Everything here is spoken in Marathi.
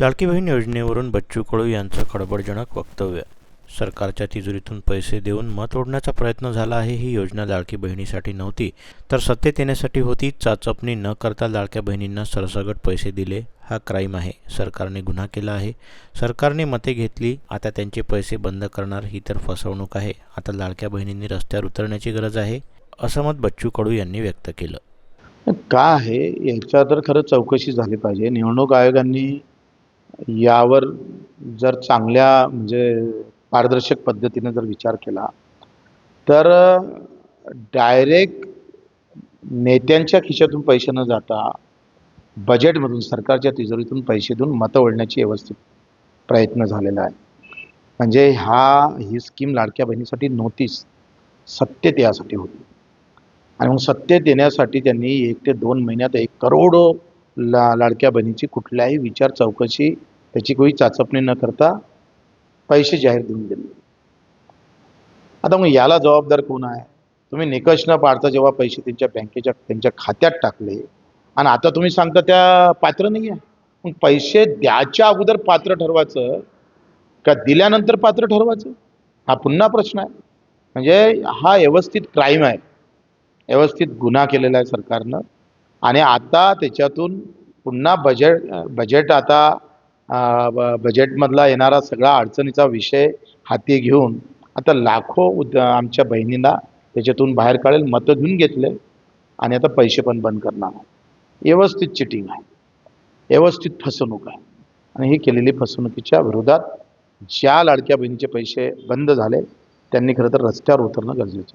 लाडकी बहीण योजनेवरून बच्चू कडू यांचं खडबडजनक वक्तव्य. सरकारच्या तिजोरीतून पैसे देऊन मत ओढण्याचा प्रयत्न झाला आहे. ही योजना लाडकी बहिणीसाठी नव्हती तर सत्तेत येण्यासाठी होती. चाचपणी न करता लाडक्या बहिणींना सरसगट पैसे दिले हा क्राईम आहे. सरकारने गुन्हा केला आहे. सरकारने मते घेतली आता त्यांचे पैसे बंद करणार ही तर फसवणूक आहे. आता लाडक्या बहिणींनी रस्त्यावर उतरण्याची गरज आहे असं मत बच्चू कडू यांनी व्यक्त केलं. का आहे? याच्या तर खरं चौकशी झाली पाहिजे. निवडणूक आयोगांनी यावर जर चांगल्या म्हणजे पारदर्शक पद्धतीने जर विचार केला तर डायरेक्ट नेत्यांच्या खिशातून पैसे न जाता बजेटमधून सरकारच्या तिजोरीतून पैसे देऊन मतं ओढण्याची व्यवस्थित प्रयत्न झालेला आहे. म्हणजे हा ही स्कीम लाडक्या बहिणीसाठी नव्हतीच सत्तेत यासाठी होती. आणि मग सत्तेत देण्यासाठी त्यांनी एक ते दोन महिन्यात एक करोड ला लाडक्या बहिणीची कुठल्याही विचार चौकशी त्याची कोणी चाचपणी न करता पैसे जाहीर देऊन दिले. आता मग याला जबाबदार कोण आहे? तुम्ही निकष न पाडता जेव्हा पैसे त्यांच्या बँकेच्या त्यांच्या खात्यात टाकले. आणि आता तुम्ही सांगता त्या पात्र नाही आहे मग पैसे द्याच्या अगोदर पात्र ठरवायचं का दिल्यानंतर पात्र ठरवायचं? हा पुन्हा प्रश्न आहे. म्हणजे हा व्यवस्थित क्राईम आहे. व्यवस्थित गुन्हा केलेला आहे सरकारनं. आणि आता त्याच्यातून पुन्हा बजेट बजेट आता बजेटमधला येणारा सगळा अडचणीचा विषय हाती घेऊन आता लाखो उद आमच्या बहिणींना त्याच्यातून बाहेर काढेल मतं घेऊन घेतले आणि आता पैसे पण बंद करणार व्यवस्थित चिटिंग आहे. व्यवस्थित फसवणूक आहे. आणि ही केलेली फसवणुकीच्या विरोधात ज्या लाडक्या बहिणीचे पैसे बंद झाले त्यांनी खरं तर रस्त्यावर उतरणं गरजेचं आहे.